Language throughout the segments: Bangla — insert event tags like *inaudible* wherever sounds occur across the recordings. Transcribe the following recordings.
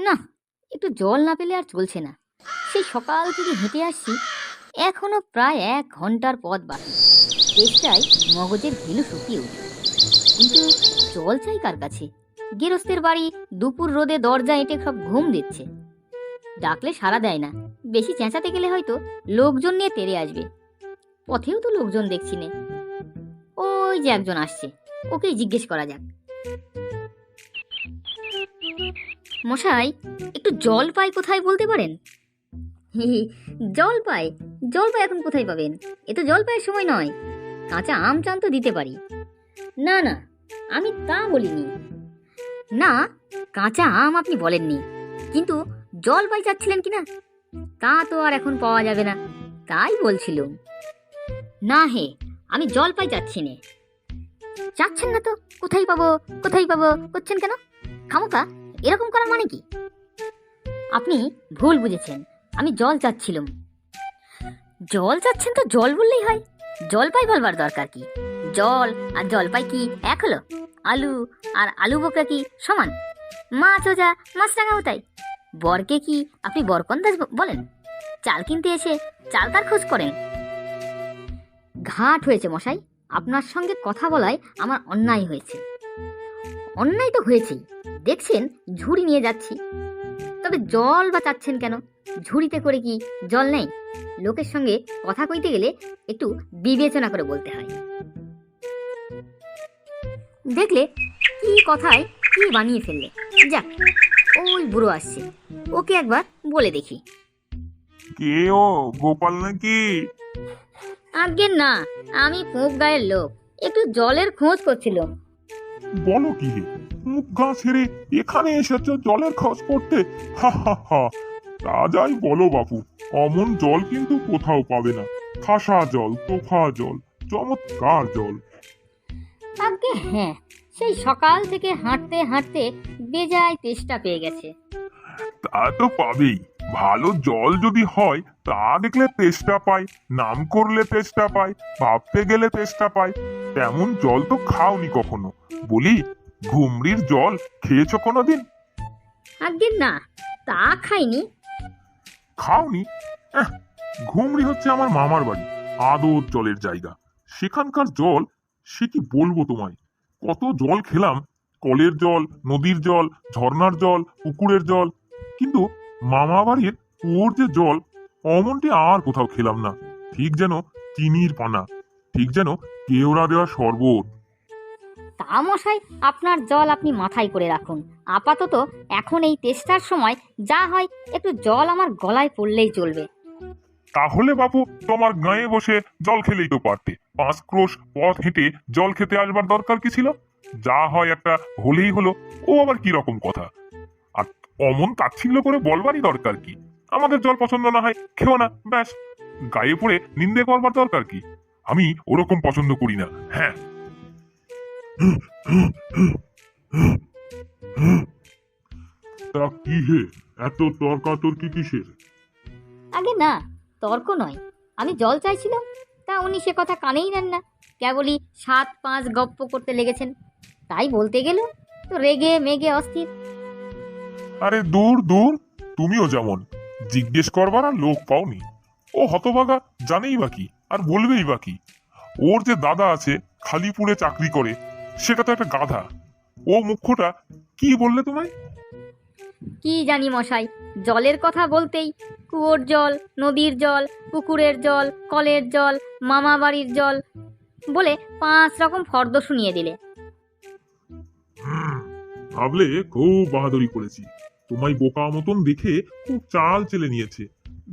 না, একটু জল না পেলে আর চলছে না। সেই সকাল থেকে হেঁটে আসছি, এখনও প্রায় এক ঘণ্টার পথ বাকি। চেষ্টায় মগজের ঘিলু শুকিয়ে উঠল। কিন্তু জল চাই কার কাছে? গেরস্তের বাড়ি দুপুর রোদে দরজা এঁটে সব ঘুম দিচ্ছে। ডাকলে সাড়া দেয় না। বেশি চেঁচাতে গেলে হয়তো লোকজন নিয়ে তেড়ে আসবে। পথেও তো লোকজন দেখছি নে। ওই যে একজন আসছে, ওকেই জিজ্ঞেস করা যাক। মশাই, একটু জল পাই কোথায় বলতে পারেন? *laughs* জল পাই? জল পাই এখন কোথায় পাবেন? এ তো জল পায়ের সময় নয়। কাঁচা আম চান তো দিতে পারি। না না, আমি তা বলিনি। না, কাঁচা আম আপনি বলেননি। কিন্তু জল পাই চাচ্ছিলেন কিনা? তা তো আর এখন পাওয়া যাবে না। তাই বলছিলুম। না হে, আমি জল পাই যাচ্ছি নে। যাচ্ছেন না তো? কোথায় পাবো? কোথায় পাবো? করছেন কেন? খামোকা এরকম করার মানে কি? আপনি ভুল বুঝেছেন। আমি জল চাচ্ছিলাম। জল চাচ্ছেন তো জল বললেই হয়। জলপাই বলবার দরকার কি? জল আর জলপাই কি এক হলো? আলু আর আলু বোকা কি সমান? মাছ ওজা মাছ রাঙাও তাই। বরকে কি আপনি বরকন্দাজ বলেন? চাল কিনতে এসে চাল তার খোঁজ করেন। ঘাট হয়েছে মশাই। আপনার সঙ্গে কথা বলায় আমার অন্যায় হয়েছে। অন্যায় তো হয়েছেই। দেখছেন ঝুড়ি নিয়ে যাচ্ছি। তবে জল বা চাচ্ছেন কেন? ঝুড়িতে করে কি জল নেই? লোকের সঙ্গে কথা কইতে গেলে একটু বিবেচনা করে বলতে হয়। দেখলে কি কথায় কি বানিয়ে ফেললে। যাক ওই বুড়ো আসছে। ওকে একবার বলে দেখি। কে ও? গোপাল নাকি? আজ্ঞে না আমি পোপ গায়ের লোক। একটু জলের খোঁজ করছিল বলো কি? মুখ গা ছেড়ে এখানে এসেছ জলের খোঁজ করতে? হা হা হা। তা যাই বলো বাপু অমন জল কিন্তু কোথাও পাবে না। খাসা জল তোফা জল চমৎকার জল। আজ্ঞে হ্যাঁ সেই সকাল থেকে হাঁটতে হাঁটতে বেজায় তেষ্টা পেয়ে গেছে। তা তো পাবেই। ভালো জল যদি হয় তা দেখলে তেষ্টা পায় নাম করলে তেষ্টা পায় ভাবতে গেলে তেষ্টা পায়। তেমন জল তো খাওনি কখনো। বলি ঘুমরির জল খেয়েছো কোনোদিন? আজ্ঞে না তা খাইনি। খাওনি? এহ, ঘুমরি হচ্ছে আমার মামার বাড়ি আদর জলের জায়গা। সেখানকার জল সে কি বলব তোমায়? কত জল খেলাম কলের জল নদীর জল ঝর্ণার জল পুকুরের জল। কিন্তু মামা বাড়ির কুয়োর যে জল অমনটি আর কোথাও খেলাম না। ঠিক যেন চিনির পানা ঠিক যেন কেওড়া দেওয়া শরবত। তা মশাই আপনার জল আপনি মাথায় করে রাখুন। আপাতত এখন এই তেষ্টার সময় যা হয়, একটু জল আমার গলায় পড়লেই চলবে। তাহলে বাপু, তোমার গায়ে বসে জল খেলেই তো পারতে। পাঁচ ক্রোশ পথ হেঁটে জল খেতে আসবার দরকার কি ছিল? যা হয় একটা হলেই হলো, ও আবার কি রকম কথা? আর অমন তাচ্ছিল্য করে বলবারই দরকার কি? আমাদের জল পছন্দ না হয়, খেও না, ব্যাস। গায়ে পড়ে নিন্দে করবার দরকার কি? আমি ওরকম পছন্দ করি না হ্যাঁ। তা কি হে? এত তর্কাতর্কি কিসের? আগে না তর্ক নয়। আমি জল চাইছিলাম তা উনি সে কথা কানেই নেন না। কেবলই সাত পাঁচ গপ্প করতে লেগেছেন। তাই বলতে গেল তো রেগে মেগে অস্থির। আরে দূর দূর তুমিও যেমন। জিজ্ঞেস করবার আর লোক পাওনি। ও হতভাগা জানেই বাকি আর বলবেই বাকি ওর যে দাদা আছে খালিপুরে চাকরি করে সেটা তো একটা গাধা। ও মুখ্যটা কি বললে তোমায়? কি জানি মশাই জলের কথা বলতেই কুয়োর জল নদীর জল পুকুরের জল কলের জল মামা বাড়ির জল বলে পাঁচ রকম ফর্দ শুনিয়ে দিলে। ভাবলে খুব বাহাদুরি করেছি। তোমায় বোকা মতন দেখে খুব চাল চেলে নিয়েছে।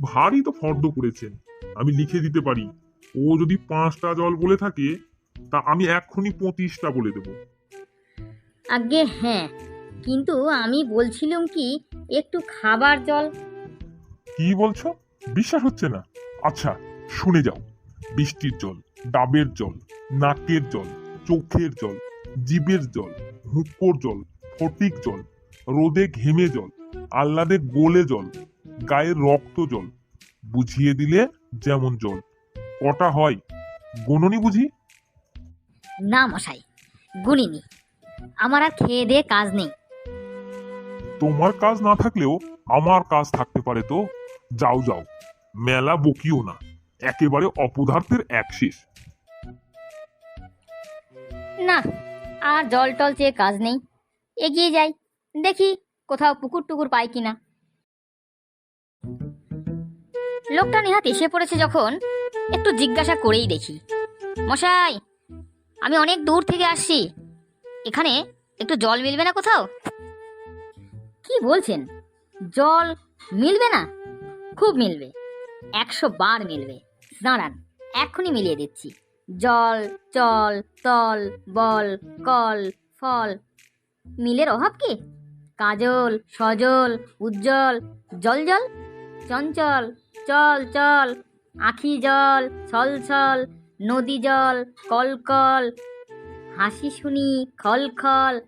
ভারী তো ফর্দ করেছেন আমি লিখে দিতে পারি। ও যদি পাঁচটা জল বলে থাকে তা আমি এক্ষুনি পঁচিশটা বলে দেবো। আগে হ্যাঁ। কিন্তু আমি বলছিলাম কি একটু খাবার জল। কি বলছো? বিশ্বাস হচ্ছে না। আচ্ছা শুনে যাও। বৃষ্টির জল ডাবের জল নাকের জল চোখের জল জীবের জল হুঁকোর জল ফটিক জল রোদে ঘেমে জল আহ্লাদে গোলে জল গায়ের রক্ত জল বুঝিয়ে দিলে যেমন জল। কটা হয়? গণনি বুঝি? না মশাই গুনিনি। আমার আর খেয়ে দিয়ে কাজ নেই। তোমার কাজ না থাকলেও আমার কাজ থাকতে পারে তো। যাও যাও। মেলা বকিও না। একেবারে অপদার্থের এক শেষ না আর জল টল চেয়ে কাজ নেই। এগিয়ে যাই। দেখি কোথাও পুকুর টুকুর পাই কিনা। লোকটা নেহাত এসে পড়েছে যখন একটু জিজ্ঞাসা করেই দেখি। মশাই আমি অনেক দূর থেকে আসছি। এখানে একটু জল মিলবে না কোথাও? কি বলছেন? জল মিলবে না? খুব মিলবে। একশো বার মিলবে। দাঁড়ান, এক্ষুনি মিলিয়ে দিচ্ছি। জল, চল, তল, বল, কল, ফল। মিলের অভাব কি? কাজল, সজল, উজ্জ্বল, জল জল? চঞ্চল, চল চল। আখি, জল, ছল ছল। নদী জল কল কল হাসি শুনি খল খল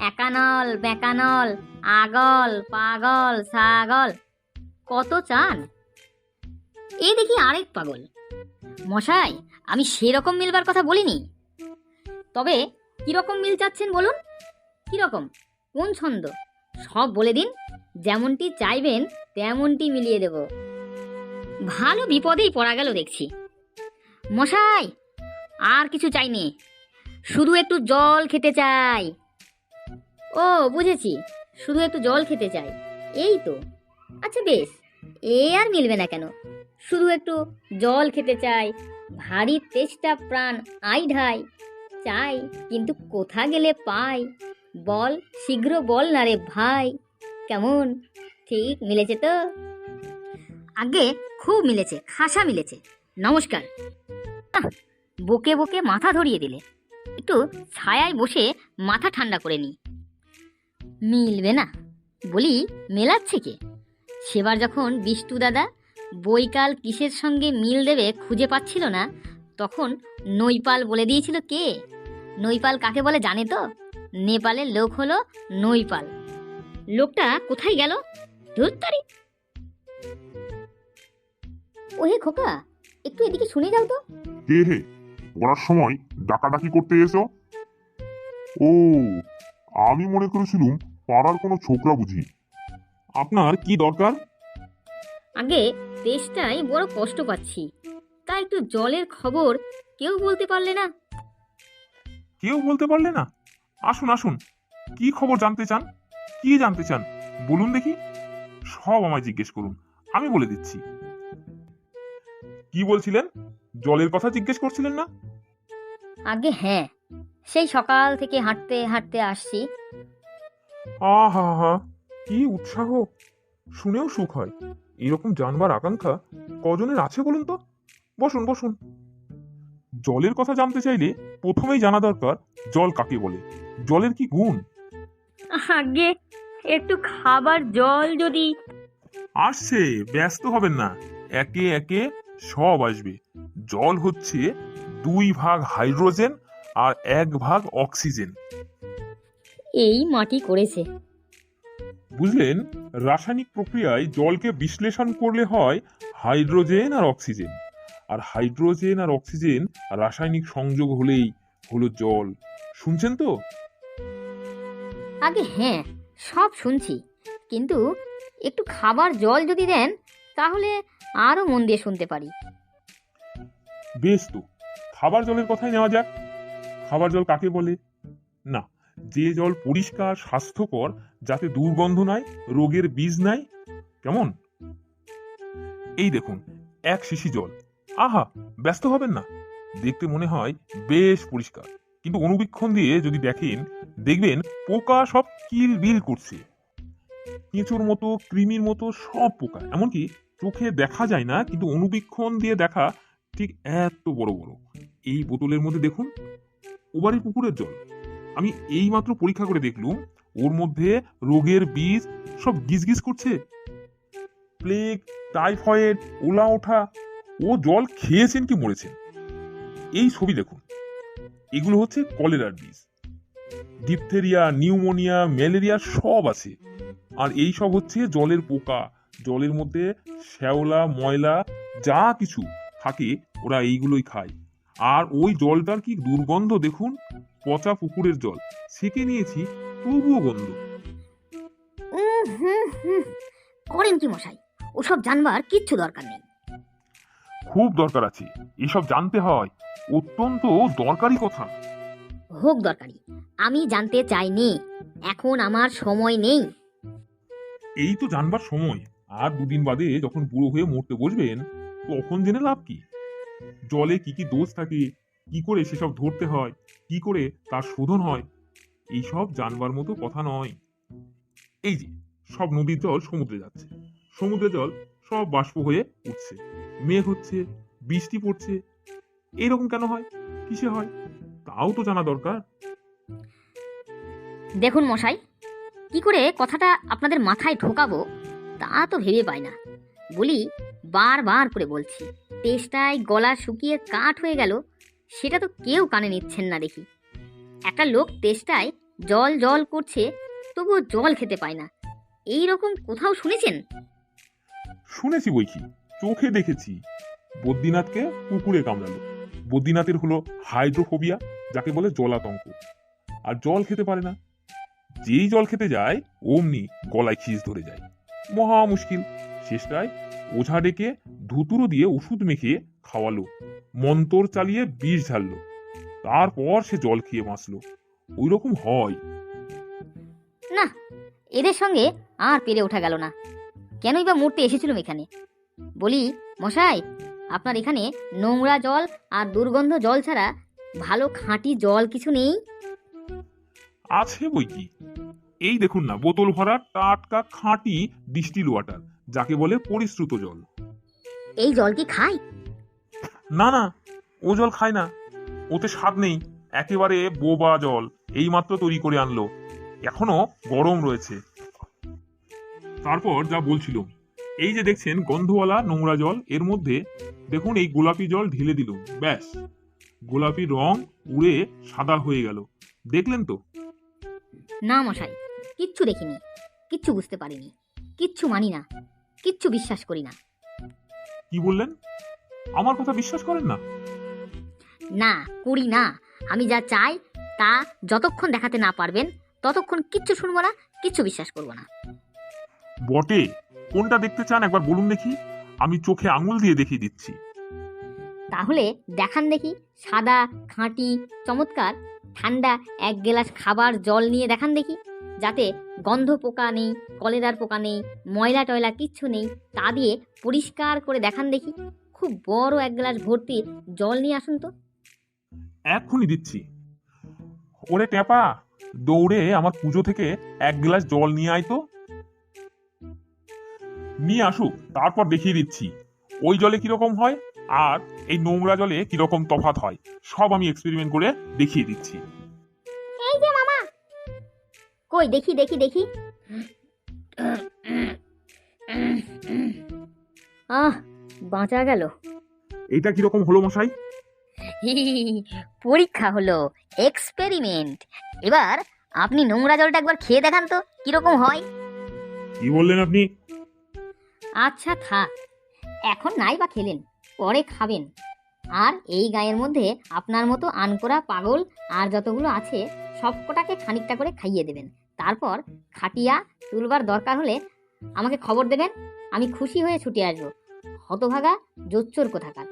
একানল, বেকানল, আগল, পাগল সাগল কত চান? এই দেখি আরেক পাগল। মশাই, আমি সেরকম মিলবার কথা বলিনি। তবে কীরকম মিল চাচ্ছেন বলুন? কীরকম? কোন ছন্দ? সব বলে দিন, যেমনটি চাইবেন, তেমনটি মিলিয়ে দেব। ভালো বিপদেই পড়া গেল দেখছি। মশাই, আর কিছু চাইনি। শুধু একটু জল খেতে চাই। ও, বুঝেছি। শুধু একটু জল খেতে চাই। এই তো। আচ্ছা বেশ, এ আর মিলবে না কেন। শুধু একটু জল খেতে চাই। ভারী তেষ্টা প্রাণ আই ঢাই। চাই, কিন্তু কোথা গেলে পাই? বল, শীঘ্র বল না রে ভাই। কেমন? ঠিক মিলেছে তো? আগে খুব মিলেছে, খাসা মিলেছে। নমস্কার। বকে বকে মাথা ধরিয়ে দিলে। একটু ছায়ায় বসে মাথা ঠান্ডা করে নি মিলবে না, বলি মেলাচ্ছে কে? সেবার যখন বিষ্টু দাদা বৈকাল কিসের সঙ্গে মিল দেবে খুঁজে পাচ্ছিল না, তখন নৈপাল বলে দিয়েছিল কে? নৈপাল কাকে বলে জানে তো? নেপালের লোক হলো নৈপাল। লোকটা কোথায় গেল? ধুত্তারি ওহে খোকা একটু এদিকে শুনে যাও তো। কে হে? পড়ার সময় ডাকাডাকি করতে এসো। ও আমি মনে করেছিলুম পাড়ার কোনো ছোকরা বুঝি। আপনার কি দরকার? আগে দেশটাই বড় কষ্ট পাচ্ছি। তা একটু জলের খবর কেউ বলতে পারলে না? কেউ বলতে পারলে না? আসুন আসুন। কি খবর জানতে চান? কি জানতে চান? বলুন দেখি। সব আমায় জিজ্ঞেস করুন। আমি বলে দিচ্ছি। কি বলছিলেন? জলের কথা জিজ্ঞেস করছিলেন না? আগে হ্যাঁ সেই সকাল থেকে হাঁটতে হাঁটতে আসছি। আহা হা কি উৎসাহ। শুনেও সুখ হয়। এরকম জানবার আকাঙ্ক্ষা কজনের আছে বলুন তো? বসুন বসুন। জলের কথা জানতে চাইলে প্রথমেই জানা দরকার জল কাকে বলে। জলের কি গুণ? আগে একটু খাবার জল যদি আসছে ব্যস্ত হবেন না। একে একে সব আসবে। জল হচ্ছে দুই ভাগ হাইড্রোজেন আর এক ভাগ অক্সিজেন। এই মাটি করেছে। বুঝলেন রাসায়নিক প্রক্রিয়ায় জলকে বিশ্লেষণ করলে হয় হাইড্রোজেন আর অক্সিজেন। আর হাইড্রোজেন আর অক্সিজেন রাসায়নিক সংযোগ হলেই হলো জল। শুনছেন তো? আগে হ্যাঁ সব শুনছি। কিন্তু একটু খাবার জল যদি দেন তাহলে আরও মন দিয়ে শুনতে পারি। বেশ তো, খাবার জলের কথাই নেওয়া যাক। খাবার জল কাকে বলে? না, যে জল পরিষ্কার, স্বাস্থ্যকর, যাতে দুর্গন্ধ নাই, রোগের বীজ নাই, কেমন? এই দেখুন, এক শিশি জল। আহা, ব্যস্ত হবেন না। দেখতে মনে হয় বেশ পরিষ্কার। কিন্তু অনুবীক্ষণ দিয়ে যদি দেখেন, দেখবেন পোকা সব কিল বিল করছে। কেঁচোর মতো, কৃমির মতো সব পোকা। এমনকি চোখে দেখা যায় না, কিন্তু অনুবীক্ষণ দিয়ে দেখা ঠিক এত বড় বড়। এই বোতলের মধ্যে দেখুন ওবারের পুকুরের জল। আমি এই মাত্র পরীক্ষা করে দেখলুম, ওর মধ্যে রোগের বীজ সব গিজগিজ করছে। প্লেগ, টাইফয়েড, ওলা ওঠা, ও জল খেয়েছেন কি মরেছেন? এই ছবি দেখুন। এগুলো হচ্ছে কলেরার বীজ। ডিপথেরিয়া, নিউমোনিয়া, ম্যালেরিয়া সব আছে। আর এই সব হচ্ছে জলের পোকা জলের মধ্যে শ্যাওলা ময়লা যা কিছু থাকে ওরা এইগুলোই খায়। আর ওই জলটার কি দুর্গন্ধ দেখুন? পচা পুকুরের জল। সেকে নিয়েছি তবুও গন্ধ। করেন কি মশাই? ওসব জানবার কিচ্ছু দরকার নেই। খুব দরকার আছে। এসব জানতে হয়। অত্যন্ত দরকারি কথা। হোক দরকারি। আমি জানতে চাইনি। এখন আমার সময় নেই। এই তো জানবার সময়। আর দুদিন বাদে যখন বুড়ো হয়ে মরতে বসবেন, তখন জেনে লাভ কি? জলে কি কি দোষ থাকে? কি করে সেসব ধরতে হয়? কি করে তার শোধন হয়? এইসব জানবার মতো কথা নয়। এই যে, সব নদীর জল সমুদ্রে যাচ্ছে। সমুদ্রের জল সব বাষ্প হয়ে উঠছে। মেঘ হচ্ছে, বৃষ্টি পড়ছে। এরকম কেন হয়? কিসে হয়? তাও তো জানা দরকার। দেখুন মশাই, কি করে কথাটা আপনাদের মাথায় ঢোকাবো তা তো ভেবে পায় না। বলি, বারবার করে বলছি, তেষ্টায় গলা শুকিয়ে কাঠ হয়ে গেল, সেটা তো কেউ কানে নিচ্ছেন না দেখি। একটা লোক তেষ্টায় জল জল করছে, তবুও জল খেতে পায় না। এই রকম কোথাও শুনেছেন? শুনেছি বই কি চোখে দেখেছি। বদ্রীনাথকে কুকুরে কামড়ালো। বদ্রীনাথের হলো হাইড্রোফোবিয়া, যাকে বলে জলাতঙ্ক। আর জল খেতে পারে না। যেই জল খেতে যায়, অমনি গলায় খিস ধরে যায়। মহা মুশকিল। শেষটায় ওঝা ডেকে ধুতুরো দিয়ে ওষুধ মেখে খাওয়ালো। মন্তর চালিয়ে বিষ ঝাড়লো তারপর সে জল খেয়ে বাঁচলো। ওই রকম হয়। না এদের সঙ্গে আর পেরে ওঠা গেল না। কেনই বা মরতে এসেছিলাম এখানে? বলি মশাই আপনার এখানে নোংরা জল আর দুর্গন্ধ জল ছাড়া ভালো খাঁটি জল কিছু নেই? আছে বই কি? এই দেখুন না বোতল ভরা টাটকা খাঁটি ডিস্টিল ওয়াটার যাকে বলে পরিশ্রুত জল। এই জল কি খায় না না ও জল খায় না। ওতে স্বাদ নেই একেবারে বোবা জল এইমাত্র তৈরি করে আনলো। এখনও গরম রয়েছে। তারপর যা বলছিল এই যে দেখছেন গন্ধওয়ালা নোংরা জল এর মধ্যে দেখুন এই গোলাপি জল ঢেলে দিল ব্যাস। গোলাপি রং উড়ে সাদা হয়ে গেল। দেখলেন তো? না মশাই কিচ্ছু দেখিনি। কিচ্ছু বুঝতে পারিনি। কিচ্ছু মানি না। কিচ্ছু বিশ্বাস করি না। কি বললেন? আমার কথা বিশ্বাস করেন না? না করি না। আমি যা চাই তা যতক্ষণ দেখাতে না পারবেন ততক্ষণ কিচ্ছু শুনব না কিচ্ছু বিশ্বাস করব না। বটে কোনটা দেখতে চান একবার বলুন দেখি। আমি চোখে আঙুল দিয়ে দেখিয়ে দিচ্ছি। তাহলে দেখান দেখি সাদা খাঁটি চমৎকার ঠান্ডা এক গ্লাস খাবার জল নিয়ে দেখান দেখি। যাতে গন্ধ পোকা নেই, কলেরার পোকা নেই, ময়লা টয়লা কিচ্ছু নেই, তা দিয়ে পরিষ্কার করে দেখান দেখি। খুব বড় এক গ্লাস ভর্তি জল নিয়ে আসুন তো। এক্ষুনি দিচ্ছি। ওরে ট্যাপা, দৌড়ে আমার পুজো থেকে এক গ্লাস জল নিয়ে আয় তো। নিয়ে আসুক, তারপর দেখিয়ে দিচ্ছি। ওই জলে কীরকম হয় আর এই নোংরা জলে কীরকম তফাৎ হয়, সব আমি এক্সপেরিমেন্ট করে দেখিয়ে দিচ্ছি। কই দেখি দেখি দেখি। আহ বাঁচা গেল। এইটা কীরকম হলো মশাই? পরীক্ষা হলো এক্সপেরিমেন্ট এবার আপনি নোংরা জলটা একবার খেয়ে দেখান তো কীরকম হয়। কি বললেন আপনি? আচ্ছা থাক। এখন নাই বা খেলেন পরে খাবেন। আর এই গায়ের মধ্যে আপনার মতো আনকোরা পাগল আর যতগুলো আছে সবকটাকে খানিকটা করে খাইয়ে দেবেন। তারপর খাটিয়া তুলবার দরকার হলে আমাকে খবর দেবেন, আমি খুশি হয়ে ছুটে আসব। হতভাগা জোচ্চোর কোথাকার।